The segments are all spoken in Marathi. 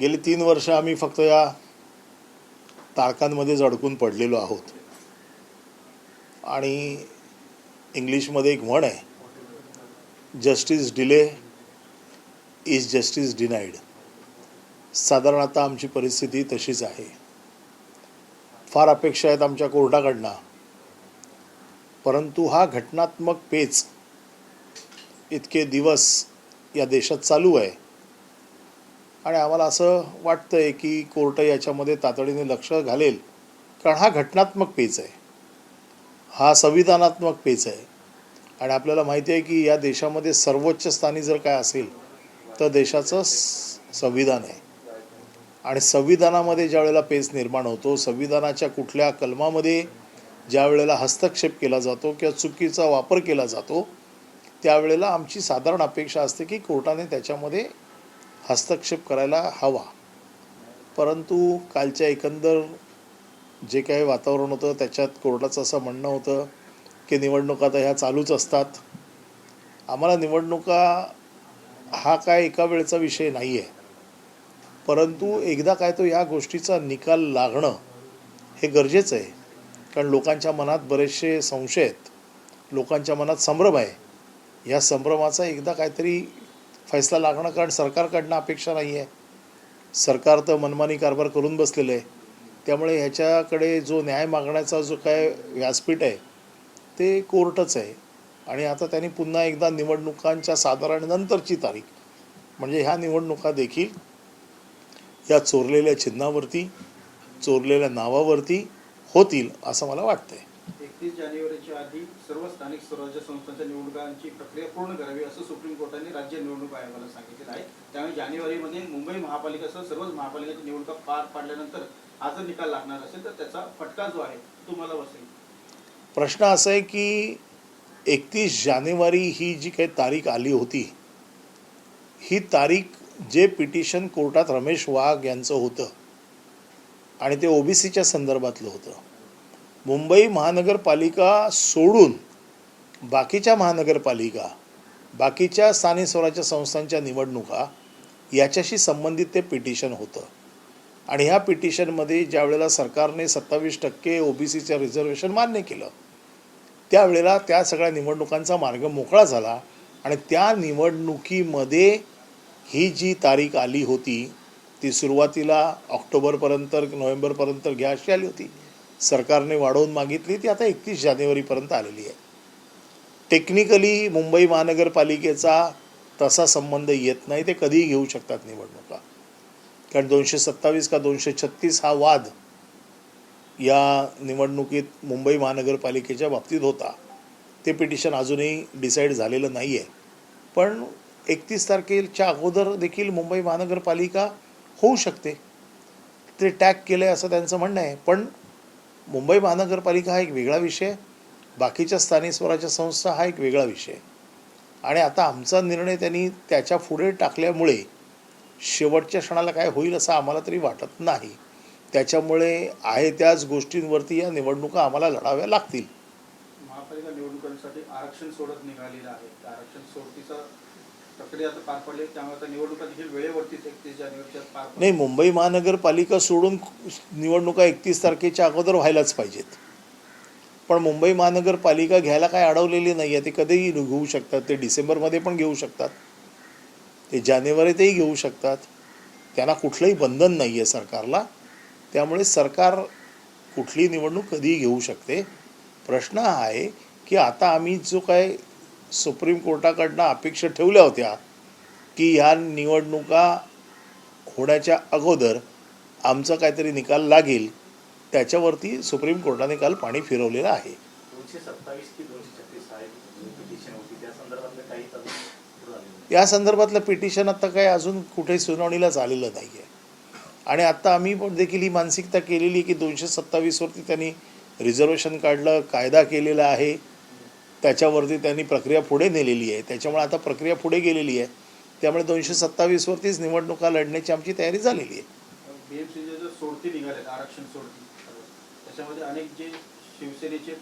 गेली तीन वर्ष आम्ही फक्त या तारखांमध्येच अडकून पडलेलो आहोत. आणि इंग्लिशमध्ये एक म्हण आहे justice delay is justice denied साधारण आता आमची परिस्थिती तशीच आहे. फार अपेक्षा आहेत आमच्या कोर्टाकडनं परंतु हा घटनात्मक पेच इतके दिवस या देशात चालू आहे आणि आम्हाला असं वाटतं आहे की कोर्ट याच्यामध्ये तातडीने लक्ष घालेल कारण हा घटनात्मक पेच आहे. हा संविधानात्मक पेच आहे. आणि आपल्याला माहिती आहे की या देशामध्ये सर्वोच्च स्थानी जर काय असेल तर देशाचं स- संविधान आहे. आणि संविधानामध्ये ज्या वेळेला पेच निर्माण होतो संविधानाच्या कुठल्या कलमामध्ये ज्या वेळेला हस्तक्षेप केला जातो किंवा चुकीचा वापर केला जातो त्यावेळेला आमची साधारण अपेक्षा असते की कोर्टाने त्याच्यामध्ये हस्तक्षेप करायला हवा. परंतु कालच्या एकंदर जे काही वातावरण होतं त्याच्यात कोर्टाचं असं म्हणणं होतं की निवडणुका तर ह्या चालूच असतात. आम्हाला निवडणुका हा काय एका वेळचा विषय नाही आहे परंतु एकदा काय तो या गोष्टीचा निकाल लागणं हे गरजेचं आहे. कारण लोकांच्या मनात बरेचसे संशय आहेत. लोकांच्या मनात संभ्रम आहे. या संभ्रमाचा एकदा काहीतरी फैसला लागणं कारण सरकारकडनं अपेक्षा नाही आहे सरकार तर मनमानी कारभार करून बसलेलं आहे. त्यामुळे ह्याच्याकडे जो न्याय मागण्याचा जो काय व्यासपीठ आहे ते कोर्टच आहे. आणि आता त्यांनी पुन्हा एकदा निवडणुकांच्या साधारण नंतरची तारीख म्हणजे ह्या निवडणुका देखील या चोरलेल्या चिन्हावरती चोरलेल्या नावावरती होतील असं मला वाटतंय. एकतीस जानेवारीच्या आधी सर्व स्थानिक स्वराज्य संस्थांच्या निवडणुकांची प्रक्रिया पूर्ण करावी असं सुप्रीम कोर्टाने राज्य निवडणूक आयोगाला सांगितलेलं आहे. त्यामुळे जानेवारीमध्ये मुंबई महापालिकेसह सर्वच महापालिकेच्या निवडणुका पार पाडल्यानंतर हा जर निकाल लागणार असेल तर त्याचा फटका जो आहे तो तुम्हाला बसेल. प्रश्न असा आहे की एकतीस जानेवारी ही जी काही तारीख आली होती ही तारीख जे पिटिशन कोर्टात रमेश वाघ यांचं होतं आणि ते ओबीसीच्या संदर्भातलं होतं मुंबई महानगरपालिका सोडून बाकीच्या महानगरपालिका बाकीच्या स्थानिक स्वराज्य संस्थांच्या निवडणुका याच्याशी संबंधित ते पिटिशन होतं. आणि ह्या पिटिशनमध्ये ज्या वेळेला सरकारने सत्तावीस टक्के ओबीसीचं रिझर्वेशन मान्य केलं त्यावेळेला त्या सगळ्या निवडणुकांचा मार्ग मोकळा झाला आणि त्या निवडणुकीमध्ये ही जी तारीख आली होती ती सुरुवातीला ऑक्टोबरपर्यंत नोव्हेंबरपर्यंत घ्या अशी आली होती. सरकारने वाढवून मागितली ती आता एकतीस जानेवारीपर्यंत आलेली आहे. टेक्निकली मुंबई महानगरपालिकेचा तसा संबंध येत नाही ते कधीही घेऊ शकतात निवडणुका. कारण दोनशे सत्तावीस का दोनशे छत्तीस हा वाद या निवडणुकीत मुंबई महानगरपालिकेच्या बाबतीत होता. ते पिटिशन अजूनही डिसाईड झालेलं नाही आहे पण एकतीस तारखेच्या अगोदर देखील मुंबई महानगरपालिका होऊ शकते. ते टॅग केलं आहे असं त्यांचं म्हणणं आहे. पण मुंबई महानगरपालिका हा एक वेगळा विषय बाकीच्या स्थानिक स्वराज्य संस्था हा एक वेगळा विषय. आणि आता आमचा निर्णय त्यांनी त्याच्या पुढे टाकल्यामुळे शेवटच्या क्षणाला काय होईल असं आम्हाला तरी वाटत नाही. त्याच्यामुळे आहे त्याच गोष्टींवरती या निवडणुका आम्हाला लढाव्या लागतील. महापालिका निवडणुकांसाठी आरक्षण सोडत निघालेलं आहे. आरक्षण सोडतीचा प्रक्रिया आता पार पडली. त्यामुळे आता निवडणुका देखील वेळेवरतीच एकतीस जानेवारीच्या पार नाही मुंबई महानगरपालिका सोडून निवडणुका एकतीस तारखेच्या अगोदर व्हायलाच पाहिजेत. पण मुंबई महानगरपालिका घ्यायला काय अडवलेली नाही आहे ते कधीही घेऊ शकतात. ते डिसेंबरमध्ये पण घेऊ शकतात. ते जानेवारीतही घेऊ शकतात. त्यांना कुठलंही बंधन नाही आहे सरकारला. त्यामुळे सरकार कुठली निवडणूक कधीही घेऊ शकते. प्रश्न हा आहे की आता आम्ही जो काय सुप्रीम कोर्टाकडनं अपेक्षा ठेवल्या होत्या की ह्या निवडणुका होण्याच्या अगोदर आमचा काहीतरी निकाल लागेल. त्याच्यावरती सुप्रीम कोर्टाने काल पाणी फिरवलेलं आहे. या संदर्भातलं पिटिशन आत्ता काही अजून कुठेही सुनावणीला झालेलं नाही आहे आणि आत्ता आम्ही पण देखील ही मानसिकता केलेली की दोनशे सत्तावीसवरती त्यांनी रिझर्वेशन काढलं कायदा केलेला आहे. त्याच्यावरती त्यांनी प्रक्रिया पुढे नेलेली आहे. त्याच्यामुळे आता प्रक्रिया पुढे गेलेली आहे. त्यामुळे दोनशे सत्तावीसवरतीच निवडणुका लढण्याची आमची तयारी झालेली आहे. सोडती निघालेत आरक्षण सोडती त्याच्यामध्ये अनेक जे शिवसेनेचे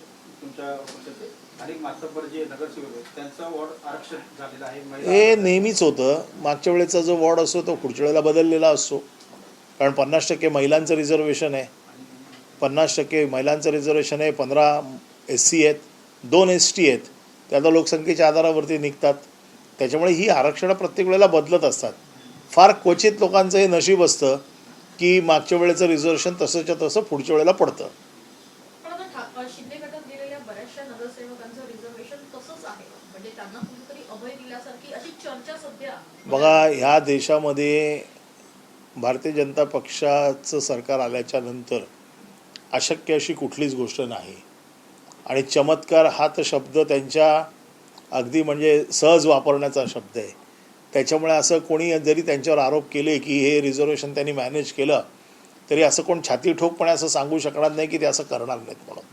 तुमच्या पक्षाचे अनेक मातब्बर जे नगरसेवक आहेत त्यांचा वॉर्ड आरक्षण झालेला आहे हे नेहमीच होतं. मागच्या वेळेचा जो वॉर्ड असतो तो पुढच्या वेळेला बदललेला असतो. कारण पन्नास टक्के महिलांचं रिझर्वेशन आहे. पन्नास टक्के महिलांचं रिझर्वेशन आहे. पंधरा एस सी आहेत. दोन एस टी आहेत त्या आता लोकसंख्येच्या आधारावरती निघतात. त्याच्यामुळे ही आरक्षणं प्रत्येक वेळेला बदलत असतात. फार क्वचित लोकांचं हे नशीब असतं की मागच्या वेळेचं रिझर्वेशन तसंच्या तसं पुढच्या वेळेला पडतं. म्हणजे बघा ह्या देशामध्ये भारतीय जनता पक्षाचं सरकार आल्याच्यानंतर अशक्य अशी कुठलीच गोष्ट नाही. आणि चमत्कार हा तर शब्द त्यांच्या अगदी म्हणजे सहज वापरण्याचा शब्द आहे. त्याच्यामुळे असं कोणी जरी त्यांच्यावर आरोप केले की हे रिझर्वेशन त्यांनी मॅनेज केलं तरी असं कोण छाती ठोकपणे असं सांगू शकणार नाही की ते असं करणार नाहीत म्हणून.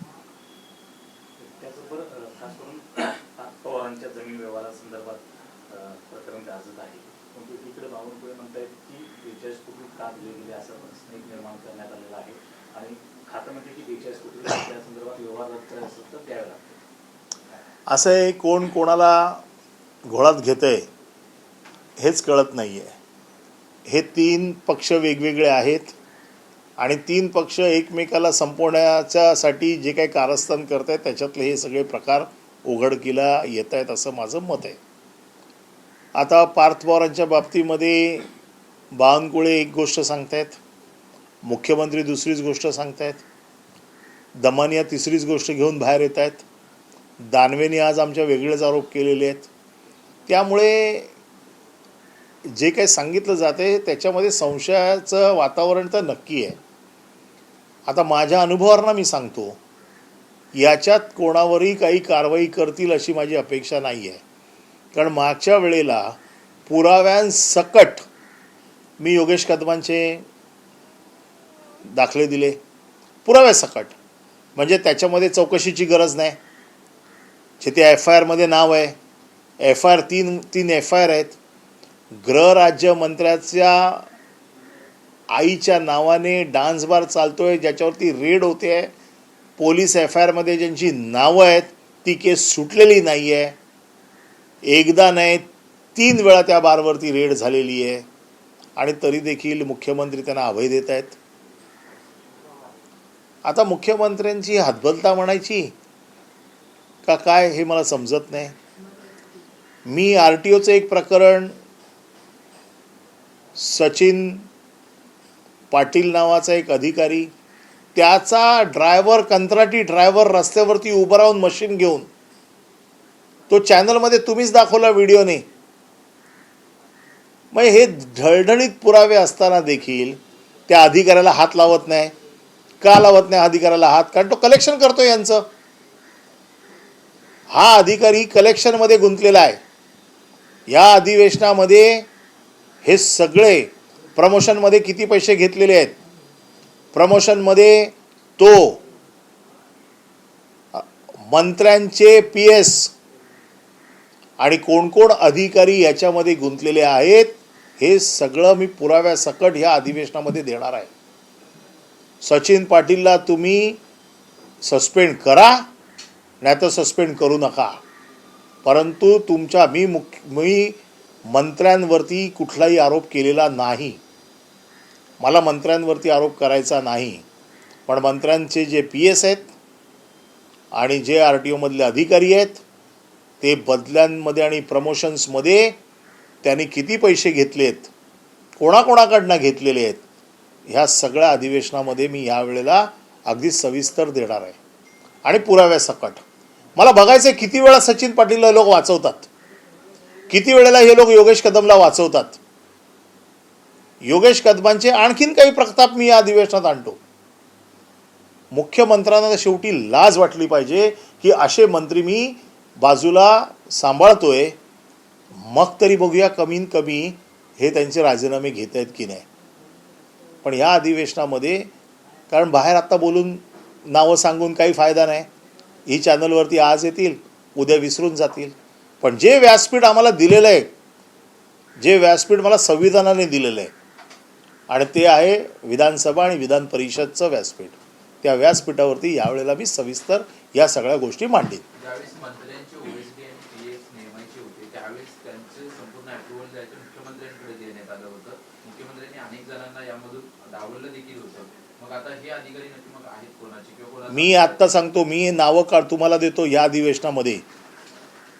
त्याचबरोबर असं आहे कोण कोणाला घोळात घेतंय हेच कळत नाही आहे हे तीन पक्ष वेगवेगळे आहेत आणि तीन पक्ष एकमेकाला संपवण्याच्यासाठी जे काही कारस्थान करत आहेत त्याच्यातले हे सगळे प्रकार उघडकीला येत आहेत असं माझं मत आहे. आता पार्थ पवारांच्या बाबतीमध्ये बावनकुळे एक गोष्ट सांगतायत मुख्यमंत्री दुसरीच गोष्ट सांगतायत. दमानिया तिसरीच गोष्ट घेऊन बाहेर येत आहेत. दानवेने आज आमच्या वेगळेच आरोप केलेले आहेत. त्यामुळे जे काही सांगितलं जाते त्याच्यामध्ये संशयाचं वातावरण तर नक्की आहे. आता माझ्या अनुभवांना मी सांगतो याच्यात कोणावरही काही कारवाई करतील अशी माझी अपेक्षा नाही आहे. कारण मागच्या वेळेला पुराव्यांसकट मी योगेश कदमांचे दाखले दिले. पुराव्यासकट म्हणजे त्याच्यामध्ये चौकशीची गरज नाही. जिथे एफ आय आरमध्ये नाव आहे. एफ आय आर तीन तीन एफ आय आर आहेत. गृहराज्यमंत्र्याच्या आईच्या नावाने डान्स बार चालतो आहे ज्याच्यावरती रेड होते. आहे पोलीस एफ आय आरमध्ये ज्यांची नावं आहेत ती केस सुटलेली नाही आहे एकदा नाही तीन वेळा त्या बारवरती रेड झालेली आहे आणि तरी देखील मुख्यमंत्री त्यांना अभय देत आहेत. आता मुख्यमंत्र्यांची हातबलता म्हणायची? का काय हे मला समजत नाही. मी आर टी ओचं एक प्रकरण सचिन पाटील नावाचा एक अधिकारी त्याचा ड्रायव्हर कंत्राटी ड्रायव्हर रस्त्यावरती उभं राहून मशीन घेऊन तो चॅनलमध्ये तुम्हीच दाखवला व्हिडिओने. मग हे ढळढळीत पुरावे असताना देखील त्या अधिकाऱ्याला हात लावत नाही. का लावत नाही अधिकाऱ्याला हात कारण तो कलेक्शन करतो यांचं. हा अधिकारी कलेक्शनमध्ये गुंतलेला आहे. या अधिवेशनामध्ये हे सगळे प्रमोशनमध्ये किती पैसे घेतलेले आहेत? प्रमोशनमध्ये तो मंत्र्यांचे पी एस आणि कोण कोण अधिकारी याच्यामध्ये गुंतलेले आहेत हे सगळं मी पुराव्यासकट ह्या अधिवेशनामध्ये देणार आहे. सचिन पाटीलला तुम्ही सस्पेंड करा नाही तर सस्पेंड करू नका. परंतु तुमच्या मी मुख्य मी मंत्र्यांवरती कुठलाही आरोप केलेला नाही. मला मंत्र्यांवरती आरोप करायचा नाही. पण मंत्र्यांचे जे पी एस आहेत आणि जे आर टी ओमधले अधिकारी आहेत ते बदल्यांमध्ये आणि प्रमोशन्समध्ये त्यांनी किती पैसे घेतलेत कोणाकोणाकडनं घेतलेले आहेत ह्या सगळ्या अधिवेशनामध्ये मी यावेळेला अगदी सविस्तर देणार आहे. आणि पुराव्यासकट मला बघायचं आहे किती वेळा सचिन पाटीलला लोक वाचवतात. किती वेळेला हे लोक योगेश कदमला वाचवतात. योगेश कदमांचे आणखीन काही प्रताप मी या अधिवेशनात आणतो. मुख्यमंत्र्यांना शेवटी लाज वाटली पाहिजे की असे मंत्री मी बाजूला सांभाळतोय. मग तरी बघूया कमीन कमी हे त्यांचे राजीनामे घेत आहेत की नाही. पण या अधिवेशनामध्ये कारण बाहेर आत्ता बोलून नावं सांगून काही फायदा नाही. ही चॅनलवरती आज येतील उद्या विसरून जातील. पण जे व्यासपीठ आम्हाला दिलेलं आहे जे व्यासपीठ मला संविधानाने दिलेलं आहे आणि ते आहे विधानसभा आणि विधान परिषदचं व्यासपीठ. त्या व्यासपीठावरती यावेळेला मी सविस्तर या सगळ्या गोष्टी मांडीन ज्यावेळेस मंत्र्यांचे ओएसडी आणि पी एस नेमायचे होते त्यावेळेस त्यांचे संपूर्ण अप्रुव्हल द्यायचं मुख्यमंत्र्यांकडे देण्यात आलं होतं मुख्यमंत्र्यांनी अनेक जणांना अधिकाऱ्यांना यामधून डावललं देखील होतं मग आता हे अधिकारी नक्की मग आहेत कोणाचे किंवा कोणाचे मी आत्ता सांगतो मी नावं काढ तुम्हाला देतो या अधिवेशनामध्ये.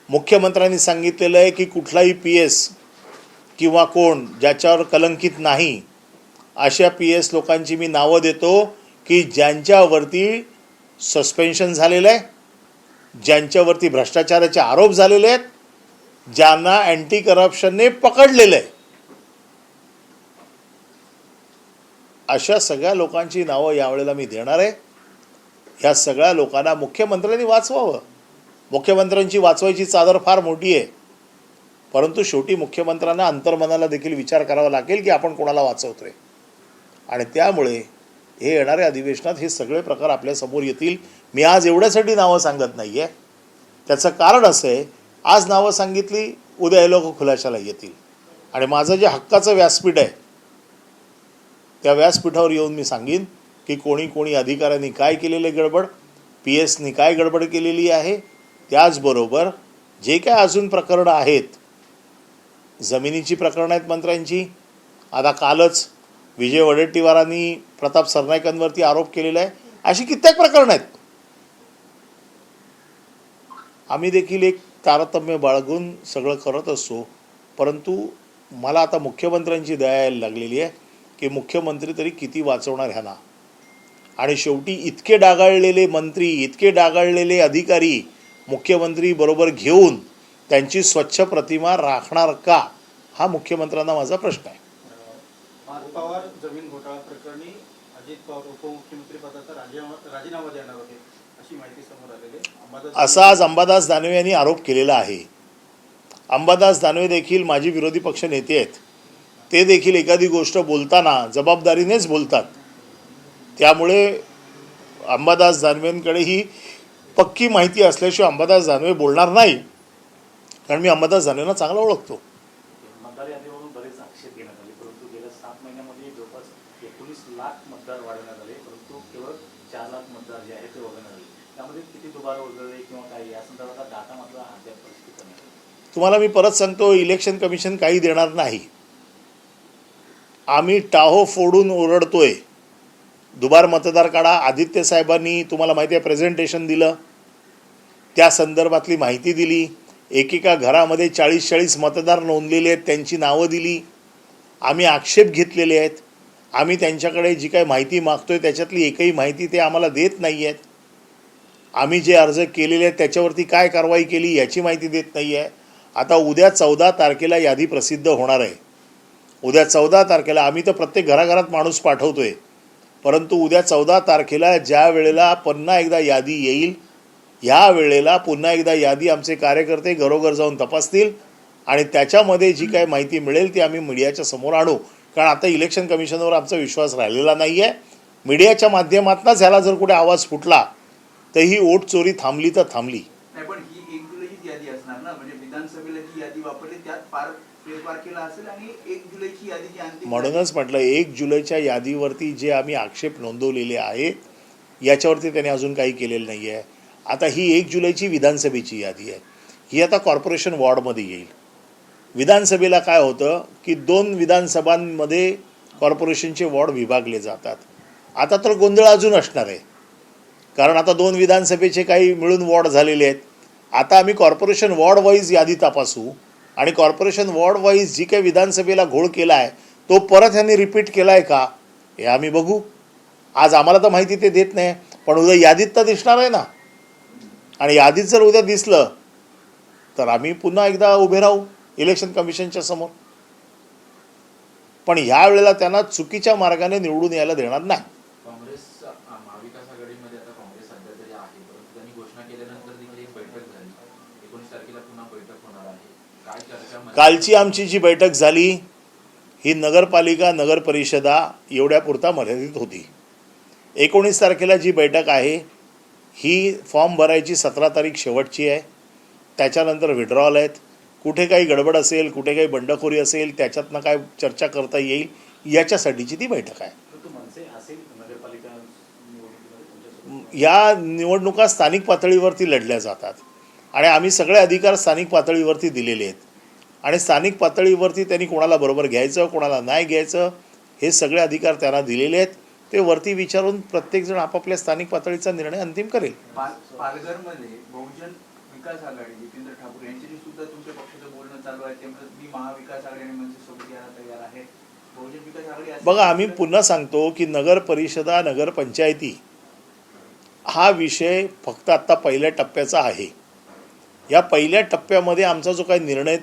मुख्यमंत्र्यांनी सांगितलेलं आहे की कुठलाही पी एस किंवा कोण ज्याच्यावर कलंकित नाही अशा पी एस लोकांची मी नावं देतो की ज्यांच्यावरती सस्पेन्शन झालेलं आहे ज्यांच्यावरती भ्रष्टाचाराचे आरोप झालेले आहेत ज्यांना अँटी करप्शनने पकडलेलं आहे. अशा सगळ्या लोकांची नावं यावेळेला मी देणार आहे. ह्या सगळ्या लोकांना मुख्यमंत्र्यांनी वाचवावं. मुख्यमंत्र्यांची वाचवायची चादर फार मोठी आहे. परंतु शेवटी मुख्यमंत्र्यांना अंतर्मनाला देखील विचार करावा लागेल की आपण कोणाला वाचवतोय. आणि त्यामुळे हे येणाऱ्या अधिवेशनात हे सगळे प्रकार आपल्यासमोर येतील. मी आज एवढ्यासाठी नावं सांगत नाही आहे त्याचं कारण असं आहे आज नावं सांगितली उद्या हे लोक खुलाशाला येतील. आणि माझं जे हक्काचं व्यासपीठ आहे त्या व्यासपीठावर येऊन मी सांगेन की कोणी कोणी अधिकाऱ्यांनी काय केलेले गडबड पी एसनी काय गडबड केलेली आहे त्याचबरोबर जे काय अजून प्रकरणं आहेत जमिनीची प्रकरणं आहेत मंत्र्यांची. आता कालच विजय वडेट्टीवारांनी प्रताप सरनाईकांवरती आरोप केलेला आहे. अशी कित्येक प्रकरणं आहेत. आम्ही देखील एक तारतम्य बाळगून सगळं करत असतो परंतु मला आता मुख्यमंत्र्यांची दया यायला लागलेली आहे. की मुख्यमंत्री तरी किती वाचवणार ह्यांना? आणि शेवटी इतके डागाळलेले मंत्री इतके डागाळलेले अधिकारी मुख्यमंत्री बरोबर घेऊन त्यांची स्वच्छ प्रतिमा राखणार का? हा मुख्यमंत्र्यांना माझा प्रश्न आहे. पार्थ पवार जमीन घोटाळा प्रकरणी अजित पवार उपमुख्यमंत्री पदाचा राजीनामा राजीनामा देणार होते अशी माहिती समोर आलेली आहे. अंबादास असा आज अंबादास दानवे यांनी आरोप केलेला आहे. अंबादास दानवे देखील माजी विरोधी पक्ष नेते आहेत. ते देखील एखादी गोष्ट बोलताना जबाबदारीनेच बोलतात. त्यामुळे अंबादास दानवेंकडे ही पक्की माहिती असल्याशिवाय अंबादास दानवे बोलणार नाही. कारण मी अंबादास दानवेंना चांगला ओळखतो. तुम्हाला मी परत सांगतो इलेक्शन कमिशन काही देणार नाही. आम्ही टाहो फोडून ओरडतोय. दुबार मतदार काढा. आदित्य साहेबांनी तुम्हाला माहिती आहे प्रेझेंटेशन दिलं. त्या संदर्भातली माहिती दिली. एकेका घरामध्ये चाळीस चाळीस मतदार नोंदलेले आहेत त्यांची नावं दिली. आम्ही आक्षेप घेतलेले आहेत. आम्ही त्यांच्याकडे जी काही माहिती मागतोय त्याच्यातली एकही माहिती ते आम्हाला देत नाही आहेत आम्ही जे अर्ज केलेले आहेत त्याच्यावरती काय कारवाई केली याची माहिती देत नाही आहे आता उद्या चौदा तारखेला यादी प्रसिद्ध होणार आहे. उद्या चौदा तारखेला आम्ही तर प्रत्येक घराघरात माणूस पाठवतोय. परंतु उद्या चौदा तारखेला ज्या वेळेला पुन्हा एकदा यादी येईल ह्या वेळेला पुन्हा एकदा यादी आमचे कार्यकर्ते घरोघर जाऊन तपासतील आणि त्याच्यामध्ये जी काही माहिती मिळेल ती आम्ही मीडियाच्या समोर आणू. कारण आता इलेक्शन कमिशनवर आमचा विश्वास राहिलेला नाही आहे मीडियाच्या माध्यमातूनच ह्याला जर कुठे आवाज फुटला तर ही ओट चोरी थांबली तर थांबली. असेल आणि एक जुलैची यादी जी अंतिम म्हणूनच म्हटलं एक जुलैच्या यादीवरती जे आम्ही आक्षेप नोंदवलेले आहेत याच्यावरती त्यांनी अजून काही केलेलं नाही आहे. आता ही एक जुलैची विधानसभेची यादी आहे. ही आता कॉर्पोरेशन वॉर्डमध्ये येईल. विधानसभेला काय होतं की दोन विधानसभांमध्ये कॉर्पोरेशनचे वॉर्ड विभागले जातात. आता तर गोंधळ अजून असणार आहे. कारण आता दोन विधानसभेचे काही मिळून वॉर्ड झालेले आहेत. आता आम्ही कॉर्पोरेशन वॉर्ड वाईज यादी तपासू. आणि कॉर्पोरेशन वॉर्ड वाईज जी काही विधानसभेला घोळ केला आहे तो परत यांनी रिपीट केला आहे का? हे आम्ही बघू. आज आम्हाला तर माहिती ते देत नाही पण उद्या यादीत तर दिसणार आहे ना. आणि यादीत जर उद्या दिसलं तर आम्ही पुन्हा एकदा उभे राहू इलेक्शन कमिशनच्या समोर. पण ह्या वेळेला त्यांना चुकीच्या मार्गाने निवडून यायला देणार नाही. कालची आमची जी बैठक झाली ही नगरपालिका नगर परिषदा एवढ्यापुरता मर्यादित होती. एकोणीस तारखेला जी बैठक आहे ही फॉर्म भरायची सतरा तारीख शेवटची आहे. त्याच्यानंतर विड्रॉल आहेत. कुठे काही गडबड असेल कुठे काही बंडखोरी असेल त्याच्यातनं काय चर्चा करता येईल याच्यासाठीची ती बैठक आहे. या निवडणुका स्थानिक पातळीवरती लढल्या जातात. आणि आम्ही सगळे अधिकार स्थानिक पातळीवरती दिलेले आहेत. आणि स्थानिक पातळीवरती त्यांनी कोणाला बरोबर घ्यायचं कोणाला नाही घ्यायचं हे सगळे अधिकार त्यांना दिलेले आहेत. ते वरती विचारून प्रत्येकजण आपापल्या स्थानिक पातळीचा निर्णय अंतिम करेल. पाल- पालघरमध्ये बहुजन विकास आघाडी जितेंद्र ठाकूर यांच्याशी सुद्धा तुमच्या पक्षाचं बोलणं चालू आहे. ते मी महाविकास आघाडी आणि यायला तयार आहे. बहुजन विकास आघाडी असेल- बघा आम्ही पुन्हा सांगतो की नगर परिषदा नगर पंचायती हा विषय फक्त आत्ता पहिल्या टप्प्याचा आहे. या पहिल्या टप्प्यामध्ये आमचा जो काही निर्णय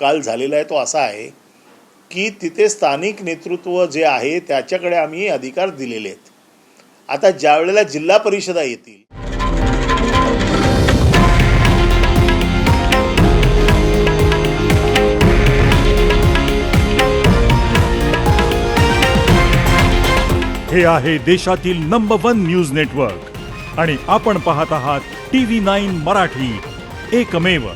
काल झालेला आहे तो असा आहे की तिथे स्थानिक नेतृत्व जे आहे त्याच्याकडे आम्ही अधिकार दिलेले आहेत. आता ज्या वेळेला जिल्हा परिषदा येतील हे आहे देशातील नंबर वन न्यूज नेटवर्क आणि आपण पाहत आहात टी व्ही नाईन मराठी. एकमेव